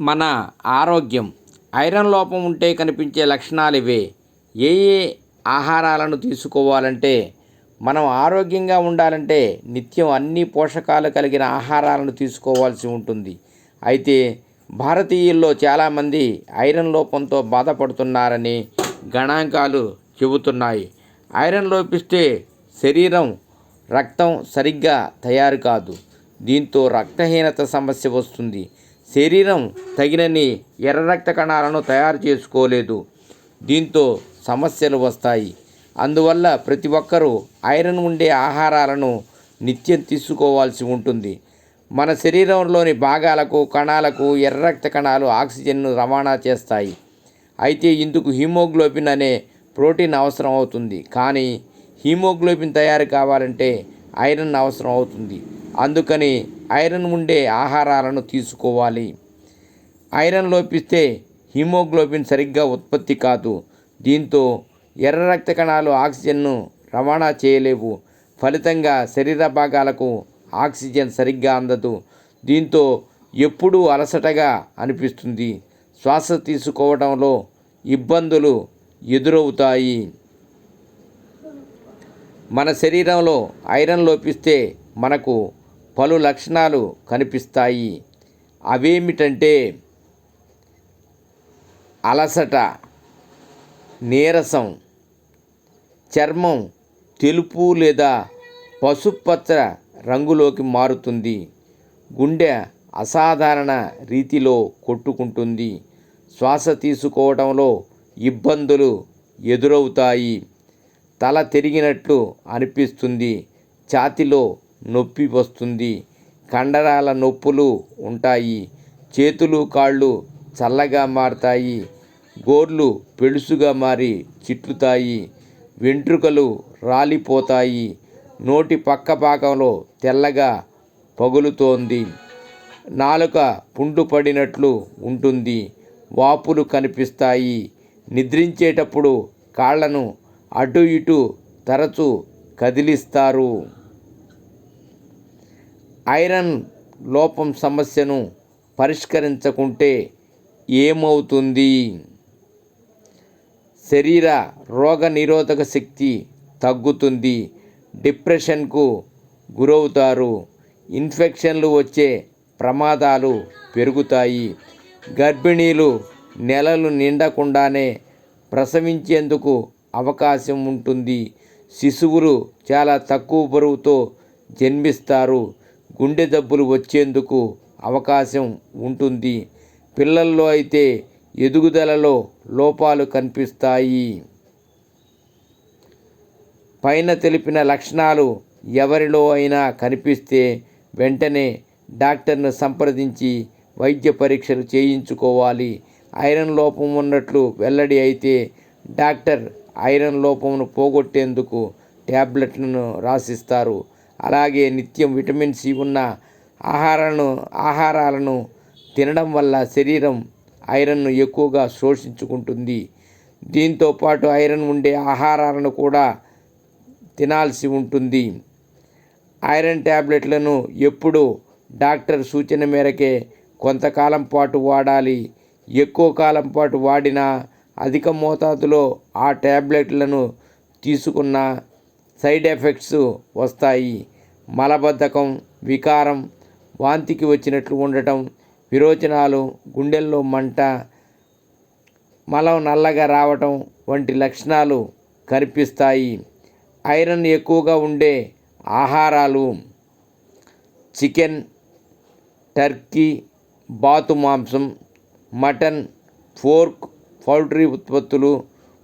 మన ఆరోగ్యం. ఐరన్ లోపం ఉంటే కనిపించే లక్షణాలు ఇవే. ఏ ఏ ఆహారాలను తీసుకోవాలంటే మనం ఆరోగ్యంగా ఉండాలంటే నిత్యం అన్ని పోషకాలు కలిగిన ఆహారాలను తీసుకోవాల్సి ఉంటుంది. అయితే భారతీయుల్లో చాలామంది ఐరన్ లోపంతో బాధపడుతున్నారని గణాంకాలు చెబుతున్నాయి. ఐరన్ లోపిస్తే శరీరం రక్తం సరిగ్గా తయారు కాదు. దీంతో రక్తహీనత సమస్య వస్తుంది. శరీరం తగినన్ని ఎర్ర రక్త కణాలను తయారు చేసుకోలేదు. దీంతో సమస్యలు వస్తాయి. అందువల్ల ప్రతి ఒక్కరూ ఐరన్ ఉండే ఆహారాలను నిత్యం తీసుకోవాల్సి ఉంటుంది. మన శరీరంలోని భాగాలకు కణాలకు ఎర్ర రక్త కణాలు ఆక్సిజన్ను రవాణా చేస్తాయి. అయితే ఇందుకు హీమోగ్లోబిన్ అనే ప్రోటీన్ అవసరం అవుతుంది. కానీ హీమోగ్లోబిన్ తయారు కావాలంటే ఐరన్ అవసరం అవుతుంది. అందుకని ఐరన్ ఉండే ఆహారాలను తీసుకోవాలి. ఐరన్ లోపిస్తే హిమోగ్లోబిన్ సరిగ్గా ఉత్పత్తి కాదు. దీంతో ఎర్ర రక్త కణాలు ఆక్సిజన్ను రవాణా చేయలేవు. ఫలితంగా శరీర భాగాలకు ఆక్సిజన్ సరిగ్గా అందదు. దీంతో ఎప్పుడూ అలసటగా అనిపిస్తుంది. శ్వాస తీసుకోవడంలో ఇబ్బందులు ఎదురవుతాయి. మన శరీరంలో ఐరన్ లోపిస్తే మనకు పలు లక్షణాలు కనిపిస్తాయి. అవేమిటంటే అలసట నీరసం చర్మం తెలుపు లేదా పసుపచ్చ రంగులోకి మారుతుంది. గుండె అసాధారణ రీతిలో కొట్టుకుంటుంది. శ్వాస తీసుకోవడంలో ఇబ్బందులు ఎదురవుతాయి. తల తిరిగినట్లు అనిపిస్తుంది. ఛాతిలో నొప్పి వస్తుంది. కండరాల నొప్పులు ఉంటాయి. చేతులు కాళ్ళు చల్లగా మారతాయి. గోర్లు పెడుసుగా మారి చిట్లుతాయి. వెంట్రుకలు రాలిపోతాయి. నోటి పక్క భాగంలో తెల్లగా పగులుతోంది. నాలుక పుండుపడినట్లు ఉంటుంది. వాపులు కనిపిస్తాయి. నిద్రించేటప్పుడు కాళ్ళను అటు ఇటు తరచు కదిలిస్తారు. ఐరన్ లోపం సమస్యను పరిష్కరించకుంటే ఏమవుతుంది? శరీర రోగ నిరోధక శక్తి తగ్గుతుంది. డిప్రెషన్కు గురవుతారు. ఇన్ఫెక్షన్లు వచ్చే ప్రమాదాలు పెరుగుతాయి. గర్భిణీలు నెలలు నిండకుండానే ప్రసవించేందుకు అవకాశం ఉంటుంది. శిశువులు చాలా తక్కువ బరువుతో జన్మిస్తారు. గుండె జబ్బులు వచ్చేందుకు అవకాశం ఉంటుంది. పిల్లల్లో అయితే ఎదుగుదలలో లోపాలు కనిపిస్తాయి. పైన తెలిపిన లక్షణాలు ఎవరిలో అయినా కనిపిస్తే వెంటనే డాక్టర్ను సంప్రదించి వైద్య పరీక్షలు చేయించుకోవాలి. ఐరన్ లోపం ఉన్నట్లు వెల్లడి అయితే డాక్టర్ ఐరన్ లోపమును పోగొట్టేందుకు ట్యాబ్లెట్లను రాసిస్తారు. అలాగే నిత్యం విటమిన్ సి ఉన్న ఆహారాలను ఆహారాలను తినడం వల్ల శరీరం ఐరన్ను ఎక్కువగా శోషించుకుంటుంది. దీంతో పాటు ఐరన్ ఉండే ఆహారాలను కూడా తినాల్సి ఉంటుంది. ఐరన్ ట్యాబ్లెట్లను ఎప్పుడు డాక్టర్ సూచన మేరకే కొంతకాలం పాటు వాడాలి. ఎక్కువ కాలం పాటు వాడినా అధిక మోతాదులో ఆ ట్యాబ్లెట్లను తీసుకున్న సైడ్ ఎఫెక్ట్స్ వస్తాయి. మలబద్ధకం వికారం వాంతికి వచ్చినట్లు ఉండటం విరోచనాలు గుండెల్లో మంట మలం నల్లగా రావటం వంటి లక్షణాలు కనిపిస్తాయి. ఐరన్ ఎక్కువగా ఉండే ఆహారాలు చికెన్ టర్కీ బాతు మాంసం మటన్ ఫోర్క్ పౌల్ట్రీ ఉత్పత్తులు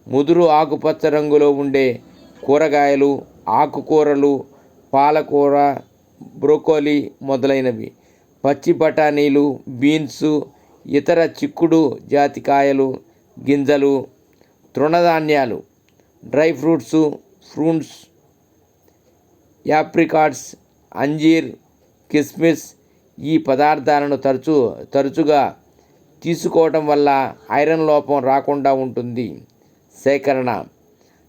ముదురు ఆకుపచ్చ రంగులో ఉండే కూరగాయలు ఆకుకూరలు పాలకూర బ్రోకోలీ మొదలైనవి. పచ్చి బఠానీలు బీన్స్ ఇతర చిక్కుడు జాతి కాయలు గింజలు తృణధాన్యాలు డ్రై ఫ్రూట్స్ ఫ్రూట్స్ యాప్రికాట్స్ అంజీర్ కిస్మిస్ ఈ పదార్థాలను తరచు తరచుగా తీసుకోవటం వల్ల ఐరన్ లోపం రాకుండా ఉంటుంది. సేకరణ